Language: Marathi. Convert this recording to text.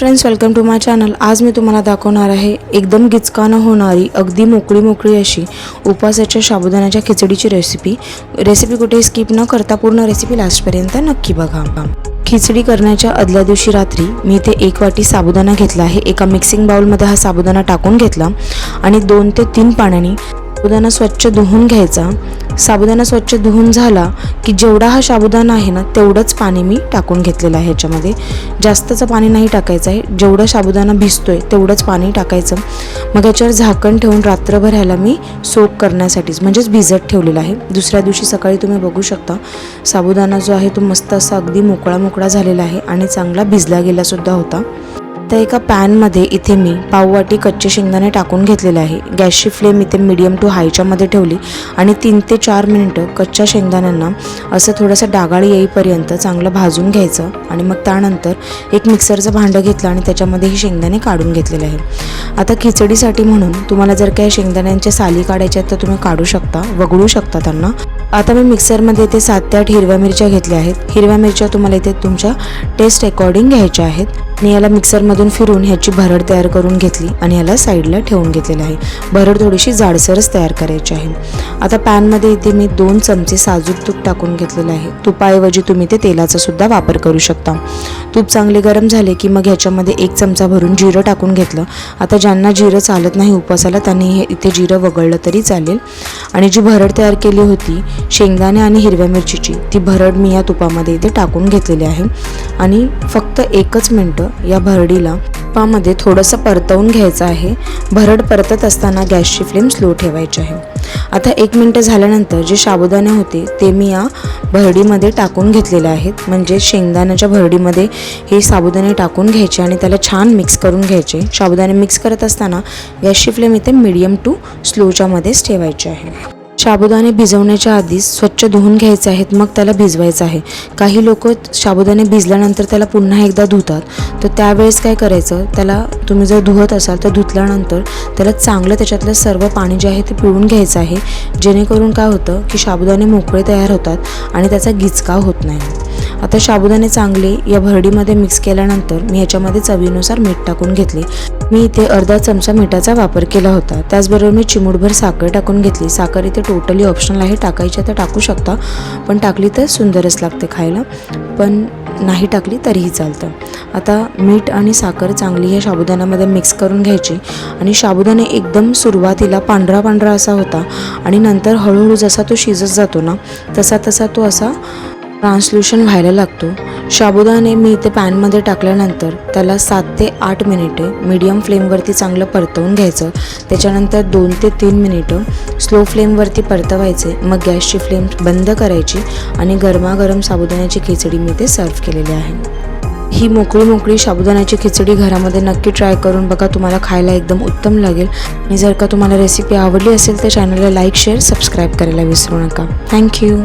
Friends welcome to my channel आज मी तुम्हाला दाखवणार आहे एकदम गिचकानं होणारी अगदी मोकळी मोकळी अशी उपासाच्या साबुदाण्याच्या खिचडीची रेसिपी रेसिपी कुठेही स्किप न करता पूर्ण रेसिपी लास्टपर्यंत नक्की बघा. खिचडी करण्याच्या आदल्या दिवशी रात्री मी इथे एक वाटी साबुदाणा घेतला आहे. एका मिक्सिंग बाउलमध्ये हा साबुदाणा टाकून घेतला आणि दोन ते तीन पाण्याने साबुदाणा स्वच्छ धुवून घ्यायचा. साबुदाणा स्वच्छ धुवून झाला की जेवढा हा साबुदाणा आहे ना तेवढंच पाणी मी टाकून घेतलेलं आहे ह्याच्यामध्ये. जास्तचं पाणी नाही टाकायचं आहे. जेवढं साबुदाणा भिजतोय तेवढंच पाणी टाकायचं. मग याच्यावर झाकण ठेवून रात्रभर ह्याला मी सोक करण्यासाठीच म्हणजेच भिजत ठेवलेलं आहे. दुसऱ्या दिवशी सकाळी तुम्ही बघू शकता साबुदाणा जो आहे तो मस्त असा अगदी मोकळा मोकळा झालेला आहे आणि चांगला भिजला गेलासुद्धा होता. तर एका पॅनमध्ये इथे मी पाववाटी कच्चे शेंगदाणे टाकून घेतलेले आहे. गॅसची फ्लेम इथे मिडियम टू हायच्यामध्ये ठेवली आणि तीन ते चार मिनटं कच्च्या शेंगदाण्यांना असं थोडंसं डागाळ येईपर्यंत चांगलं भाजून घ्यायचं आणि मग त्यानंतर एक मिक्सरचं भांडं घेतलं आणि त्याच्यामध्ये ही शेंगदाणे काढून घेतलेले आहे. आता खिचडीसाठी म्हणून तुम्हाला जर काही शेंगदाण्यांच्या साली काढायच्या आहेत तर तुम्ही काढू शकता वगळू शकता त्यांना. आता मी मिक्सरमध्ये इथे सात ते आठ हिरव्या मिरच्या घेतल्या आहेत. हिरव्या मिरच्या तुम्हाला इथे तुमच्या टेस्ट अकॉर्डिंग घ्यायच्या आहेत. आणि याला मिक्सरमधून फिरून ह्याची भरड तयार करून घेतली आणि याला साईडला ठेवून घेतलेलं आहे. भरड थोडीशी जाडसरच तयार करायची आहे. आता पॅनमध्ये इथे मी दोन चमचे साजूक तूप टाकून घेतलेलं आहे. तुपाऐवजी तुम्ही ते तेलाचा सुद्धा वापर करू शकता. तूप चांगले गरम झाले की मग ह्याच्यामध्ये एक चमचा भरून जिरं टाकून घेतलं. आता ज्यांना जिरं चालत नाही उपवासाला त्यांनी हे इथे जिरं वगळलं तरी चालेल. आणि जी भरड तयार केली होती शेंगदाणे आणि हिरव्या मिरचीची ती भरड मी या तुपामध्ये इथे टाकून घेतलेली आहे. आणि फक्त एकच मिनटं या भरडीला तुपामध्ये थोडंसं परतवून घ्यायचं आहे. भरड परतत असताना गॅसची फ्लेम स्लो ठेवायची आहे. आता एक मिनटं झाल्यानंतर जे साबुदाणे होते ते मी या भरडीमध्ये टाकून घेतलेले आहेत. म्हणजे शेंगदाण्याच्या भरडीमध्ये हे साबुदाणे टाकून घ्यायचे आणि त्याला छान मिक्स करून घ्यायचे. साबुदाणे मिक्स करत असताना गॅसची फ्लेम इथे मिडियम टू स्लोच्यामध्येच ठेवायचे आहे. साबुदाणे भिजवण्याच्या आधीच स्वच्छ धुवून घ्यायचे आहेत मग त्याला भिजवायचं आहे. काही लोक साबुदाणे भिजल्यानंतर त्याला पुन्हा एकदा धुतात. तर त्यावेळेस काय करायचं? त्याला तुम्ही जर धुवत असाल तर धुतल्यानंतर त्याला चांगलं त्याच्यातलं सर्व पाणी जे आहे ते पिळून घ्यायचं आहे. जेणेकरून काय होतं की साबुदाणे मोकळे तयार होतात आणि त्याचा गिचका होत नाही. आता साबुदाणे चांगले या भरडीमध्ये मिक्स केल्यानंतर मी ह्याच्यामध्ये चवीनुसार मीठ टाकून घेतले. मी इथे अर्धा चमचा मिठाचा वापर केला होता. त्याचबरोबर मी चिमूटभर साखर टाकून घेतली. साखर इथे टोटली ऑप्शनल आहे. टाकायची तर टाकू शकता पण टाकली तर सुंदरच लागते खायला. पण नाही टाकली तरीही चालतं. आता मीठ आणि साखर चांगली ह्या साबुदाण्यामध्ये मिक्स करून घ्यायची आणि साबुदाणे एकदम सुरुवातीला पांढरा पांढरा असा होता आणि नंतर हळूहळू जसा तो शिजत जातो ना तसा तसा तो असा ट्रान्सल्युशन व्हायला लागतो. साबुदाणे मी इथे पॅनमध्ये टाकल्यानंतर त्याला सात ते आठ मिनिटे मीडियम फ्लेमवरती चांगलं परतवून घ्यायचं. त्याच्यानंतर दोन ते तीन मिनिटं स्लो फ्लेमवरती परतवायचे. मग गॅसची फ्लेम बंद करायची आणि गरमागरम साबुदाण्याची खिचडी मी ते सर्व केलेली आहे. ही मोकळी मोकळी साबुदाण्याची खिचडी घरामध्ये नक्की ट्राय करून बघा तुम्हाला खायला एकदम उत्तम लागेल. आणि जर का तुम्हाला रेसिपी आवडली असेल तर चॅनलला लाईक शेअर सबस्क्राईब करायला विसरू नका. थँक्यू